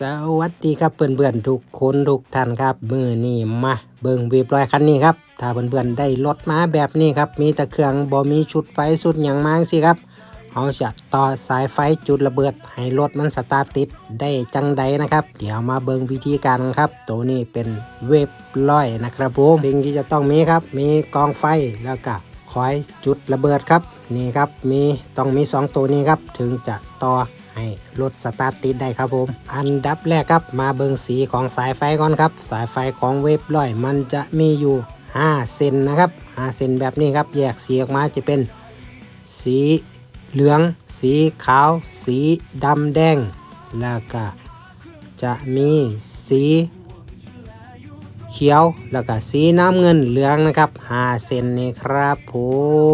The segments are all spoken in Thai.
สวัสดีครับเพื่อนๆทุกคนทุกท่านครับมือนี่มาเบิ่งวีบร้อยคันนี้ครับถ้าเพื่อนๆได้รถมาแบบนี้ครับมีต่เครื่องบ่มีชุดไฟสุดอย่างมากสิครับเขาจะต่อสายไฟจุดระเบิด ให้รถมันสตาร์ทติดได้จังใดนะครับ เดี๋ยวมาเบิ่งวิธีการครับ ตัวนี้เป็นเวฟร้อยนะครับผมสิ่งที่จะต้องมีครับ มีกองไฟแล้วก็คอยจุดระเบิดครับนี่ครับมีต้องมีสองตัวนี้ครับถึงจะต่อ ให้รถสตาร์ทติดได้ครับผม อันดับแรกครับมาเบิงสีของสายไฟก่อนครับ สายไฟของเวฟร้อยมันจะมีอยู่ 5 เซนนะครับ 5 เซนแบบนี้ครับ แยกสีออกมาจะเป็น สีเหลือง สีขาว สีดำแดง แล้วก็จะมีสี ขียวแล้วก็สีน้ำเงินเหลืองนะครับ5เซนนี่ครับผ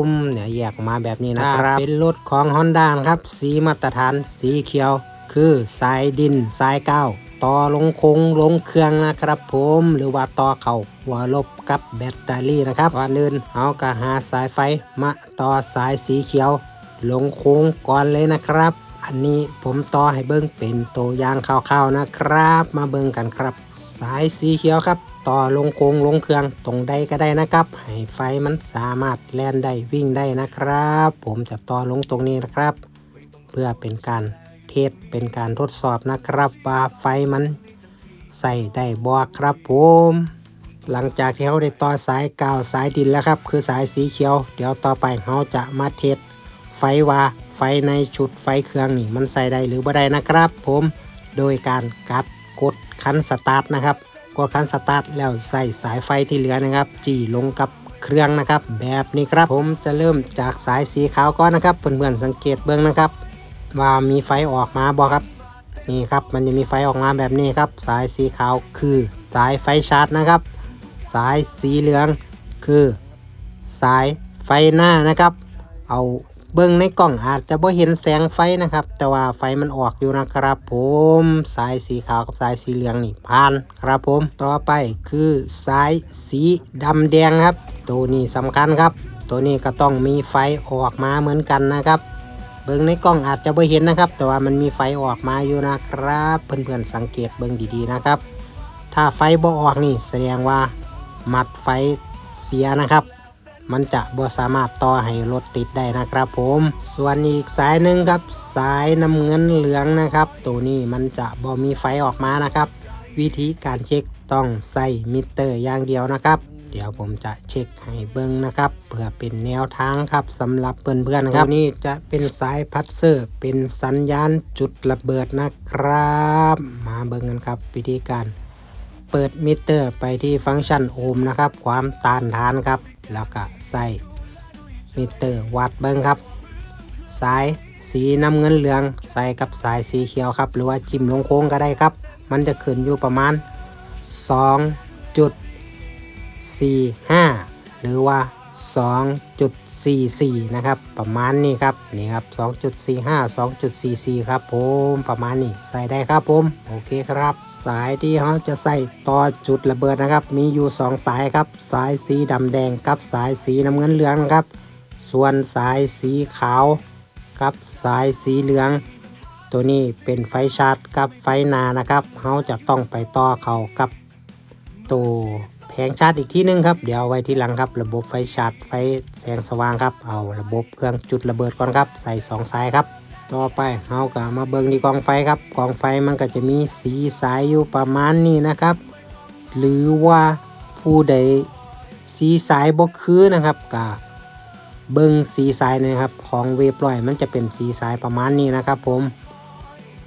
มเนี่ยแยกออกมาแบบนี้นะครับ เป็นรถของ Honda นะครับ สีมาตรฐานสีเขียว คือสายดินสายก้าวต่อลงคงลงเครื่องนะครับผมหรือว่าต่อเข่าหัวลบกับแบตเตอรี่นะครับก่อนอื่นเอากระหาสายไฟมาต่อสายสีเขียว ลงโค้งก่อนเลยนะครับ อันนี้ผมต่อให้เบิ้งเป็นตัวอย่างคร่าวๆนะครับ มาเบิ้งกันครับ สายสีเขียวครับ ต่อลงโค้งลงเครื่องตรงใดก็ได้นะครับ ให้ไฟมันสามารถแล่นได้วิ่งได้นะครับ ผมจะต่อลงตรงนี้นะครับ เพื่อเป็นการเทสเป็นการทดสอบนะครับ ว่าไฟมันใส่ได้บ่ครับผมหลังจากที่เราได้ต่อสายกาวสายดินแล้วครับ คือสายสีเขียว เดี๋ยวต่อไปเราจะมาเทสไฟว่าไฟในชุดไฟเครื่องนี่มันใส่ได้หรือบ่ได้นะครับ ผมโดยการกัดกดคันสตาร์ทนะครับ กดคันสตาร์ทแล้วใส่สายไฟที่เหลือนะครับ จี่ลงกับเครื่องนะครับ แบบนี้ครับผมจะเริ่มจากสายสีขาวก่อนนะครับเพื่อนๆสังเกตเบื้องนะครับ ว่ามีไฟออกมาบ่ครับนี่ครับมันจะมีไฟออกมาแบบนี้ครับ สายสีขาวคือสายไฟชาร์จนะครับ สายสีเหลืองคือ สายไฟหน้านะครับ เอา เบิ้งในกล้องอาจจะบ่เห็นแสงไฟนะครับ แต่ว่าไฟมันออกอยู่นะครับผมสายสีขาวกับสายสีเหลืองนี่ผ่านครับผม ต่อไปคือสายสีดำแดงครับ ตัวนี้สำคัญครับ ตัวนี้ก็ต้องมีไฟออกมาเหมือนกันนะครับ เบิ้งในกล้องอาจจะไม่เห็นนะครับ แต่ว่ามันมีไฟออกมาอยู่นะครับ เพื่อนๆสังเกตเบิ้งดีๆนะครับ ถ้าไฟบ่ออกนี่แสดงว่ามัดไฟเสียนะครับ มันจะบ่สามารถต่อให้รถติดได้นะครับผม ส่วนอีกสายหนึ่งครับ สายน้ำเงินเหลืองนะครับ ตัวนี้มันจะบ่มีไฟออกมานะครับ วิธีการเช็คต้องใส่มิเตอร์อย่างเดียวนะครับ เดี๋ยวผมจะเช็คให้เบิ้งนะครับเพื่อเป็นแนวทางครับสำหรับเพื่อนๆนครับตัวนี้จะเป็นสายพัดเซอร์เป็นสัญญาณจุดระเบิดนะครับ มาเบิ้งกันครับ วิธีการ เปิดมิเตอร์ไปที่ฟังก์ชันโอห์มนะครับ ความต้านทานครับ แล้วก็ใส่มิเตอร์วัดเบิ้งครับ สายสีน้ำเงินเหลือง ใส่กับสายสีเขียวครับ หรือว่าจิ้มลงโค้งก็ได้ครับ มันจะขึ้นอยู่ประมาณ 2.45 หรือว่า 2.44 นะครับ ประมาณนี้ครับ นี่ครับ 2.45 2.44 ครับผม ประมาณนี้ ใส่ได้ครับผม โอเคครับ สายที่เราจะใส่ต่อจุดระเบิดนะครับ มีอยู่ 2 สายครับ สายสีดำแดงกับสายสีน้ำเงินเหลืองครับ ส่วนสายสีขาวกับสายสีเหลือง ตัวนี้เป็นไฟชาร์จกับไฟนานะครับ เราจะต้องไปต่อเขากับตัว แผงชาร์จอีกที่นึงครับ เดี๋ยวเอาไว้ที่หลังครับ ระบบไฟชาร์จไฟแสงสว่างครับ เอาระบบเครื่องจุดระเบิดก่อนครับ ใส่สองสายครับ ต่อไปเราก็มาเบิ่งที่กองไฟครับ กองไฟมันก็จะมีสีสายอยู่ประมาณนี้นะครับ หรือว่าผู้ใดสีสายบ่คือนะครับก็เบิ่งสีสายนะครับ ของเวฟลอยมันจะเป็นสีสายประมาณนี้นะครับผม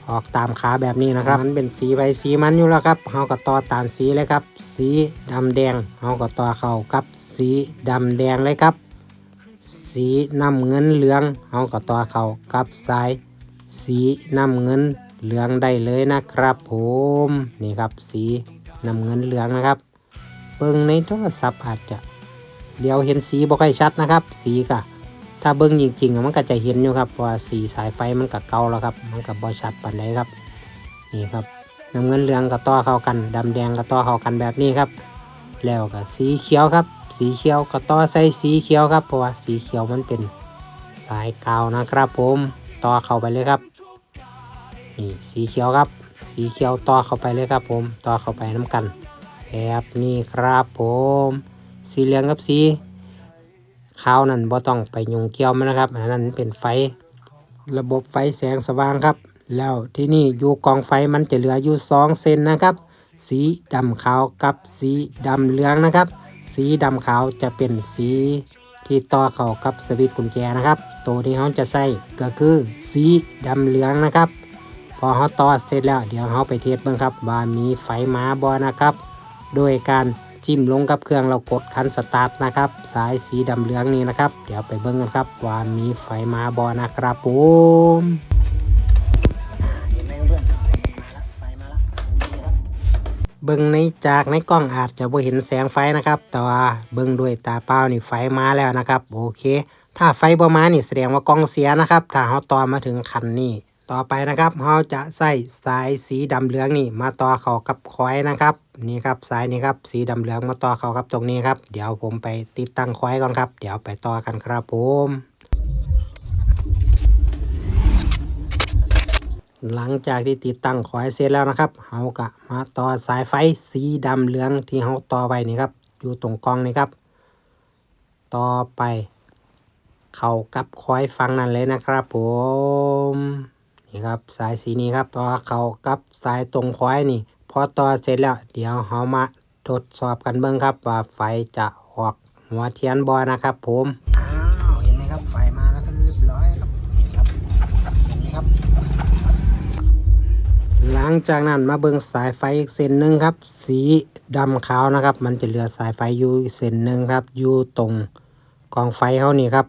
ออกตามขาแบบนี้นะครับ มันเป็นสีใบสีมันอยู่แล้วครับเราก็ต่อตามสีเลยครับ สีดำแดงเราก็ต่อเข้ากับสีดำแดงเลยครับ สีน้ำเงินเหลืองเราก็ต่อเข้ากับสาย สีน้ำเงินเหลืองได้เลยนะครับ ผมนี่ครับ สีน้ำเงินเหลืองนะครับเบิ่งในโทรศัพท์อาจจะเดี๋ยวเห็นสีบ่ค่อยชัดนะครับ สีกะ ถ้าเบิ้งจริงๆอะมันก็จะเห็นอยู่ครับว่าสีสายไฟมันก็เก่าแล้วครับ มันก็บ่ชัดปานใดครับนี่ครับน้ำเงินเหลืองก็ต่อเข้ากันดำแดงก็ต่อเข้ากันแบบนี้ครับ แล้วก็สีเขียวครับ สีเขียวก็ต่อใส่สีเขียวครับเพราะว่าสีเขียวมันเป็นสายเก่านะครับผมต่อเข้าไปเลยครับนี่สีเขียวครับ สีสีเขียวต่อเข้าไปเลยครับ ผมต่อเข้าไปน้ำกันแบบนี้ครับผม สีเหลืองกับสี ขาวนั่นบ่ต้องไปยุ่งเกี่ยวมันนะครับอันนั้นเป็นไฟ ระบบไฟแสงสว่างครับ แล้วที่นี่อยู่กองไฟมันจะเหลืออยู่สองเส้นนะครับ สีดำขาวกับสีดำเหลืองนะครับ สีดำขาวจะเป็นสีที่ต่อเข้ากับสวิตช์กุญแจนะครับตัวที่เขาจะใส่ก็คือสีดำเหลืองนะครับ พอเขาต่อเสร็จแล้วเดี๋ยวเขาไปเทสเบิ่งครับว่ามีไฟมาบ่นะครับ โดยการ จิ้มลงกับเครื่องเรากดคันสตาร์ทนะครับ สายสีดำเหลืองนี้นะครับ เดี๋ยวไปเบิ่งกันครับว่ามีไฟมาบ่นะครับผมเบิ่งในจากในกล้องอาจจะบ่เห็นแสงไฟนะครับ แต่ว่าเบิ่งด้วยตาเปล่านี่ไฟมาแล้วนะครับ โอเค ถ้าไฟบ่มานี่แสดงว่ากล้องเสียนะครับ ถ้าเราต่อมาถึงคันนี้ ต่อไปนะครับเราจะใส่สายสีดำเหลืองนี่มาต่อเข้ากับคอยนะครับ นี่ครับสายนี้ครับสีดำเหลืองมาต่อเข้ากับตรงนี้ครับ เดี๋ยวผมไปติดตั้งคอยก่อนครับ เดี๋ยวไปต่อกันครับผมหลังจากที่ติดตั้งคอยเสร็จแล้วนะครับเราก็มาต่อสายไฟสีดำเหลืองที่เราต่อไว้นี่ครับ อยู่ตรงกองนี่ครับ ต่อไป เข้ากับคอยฟังนั่นเลยนะครับผม นี่ครับสายสีนี้ครับต่อเข้ากับสายตรงคอยนี่ พอต่อเสร็จแล้ว เดี๋ยวเรามาทดสอบกันเบิ่งครับ ว่าไฟจะออกหัวเทียนบอนะครับ ผมอ้าวเห็นไหมครับไฟมาแล้วก็เรียบร้อยครับนี่ครับเห็นไหมครับ หลังจากนั้นมาเบิ่งสายไฟอีกเส้นหนึ่งครับ สีดำขาวนะครับ มันจะเหลือสายไฟอยู่อีกเส้นหนึ่งครับอยู่ตรงกองไฟเขานี่ครับ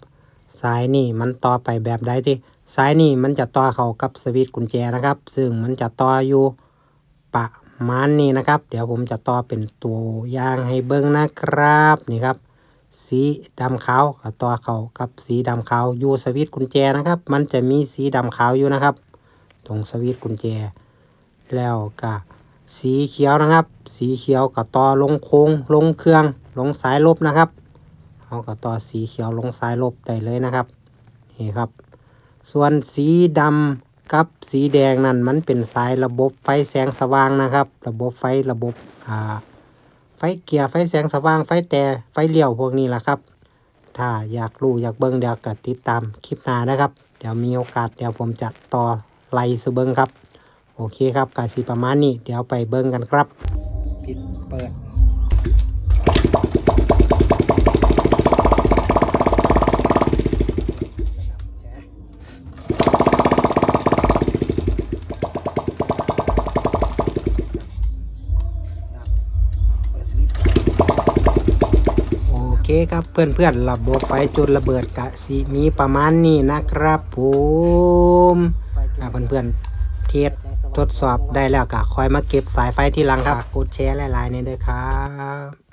สายนี่มันต่อไปแบบใดที่ สายนี่มันจะต่อเข้ากับสวิตช์กุญแจนะครับ ซึ่งมันจะต่ออยู่ประมาณนี้นะครับ เดี๋ยวผมจะต่อเป็นตัวยางให้เบิ่งนะครับนี่ครับ สีดำขาวก็ต่อเข้ากับสีดำขาวอยู่สวิตช์กุญแจนะครับ มันจะมีสีดำขาวอยู่นะครับ ตรงสวิตช์กุญแจ แล้วก็สีเขียวนะครับ สีเขียวก็ต่อลงโค้งลงเครื่องลงสายลบนะครับเอาก็ต่อสีเขียวลงสายลบได้เลยนะครับนี่ครับ ส่วนสีดำกับสีแดงนั่นมันเป็นสายระบบไฟแสงสว่างนะครับ ระบบไฟระบบอ่าไฟเกียร์ไฟแสงสว่างไฟแต่ไฟเลี้ยวพวกนี้แหละครับ ถ้าอยากรู้อยากเบิ่งเดี๋ยวก็ติดตามคลิปหน้านะครับ เดี๋ยวมีโอกาสเดี๋ยวผมจะต่อไล่สเบิ้งครับ โอเคครับกาสิประมาณนี้เดี๋ยวไปเบิ่งกันครับ ปิดเปิด โอ เคครับเพื่อนๆระบบไฟจุดระเบิดกะสีมีประมาณนี้นะครับผมเพื่อนๆเทสทดสอบได้แล้วก็คอยมาเก็บสายไฟที่หลังครับกดแชร์หลายๆนี่ด้อครับ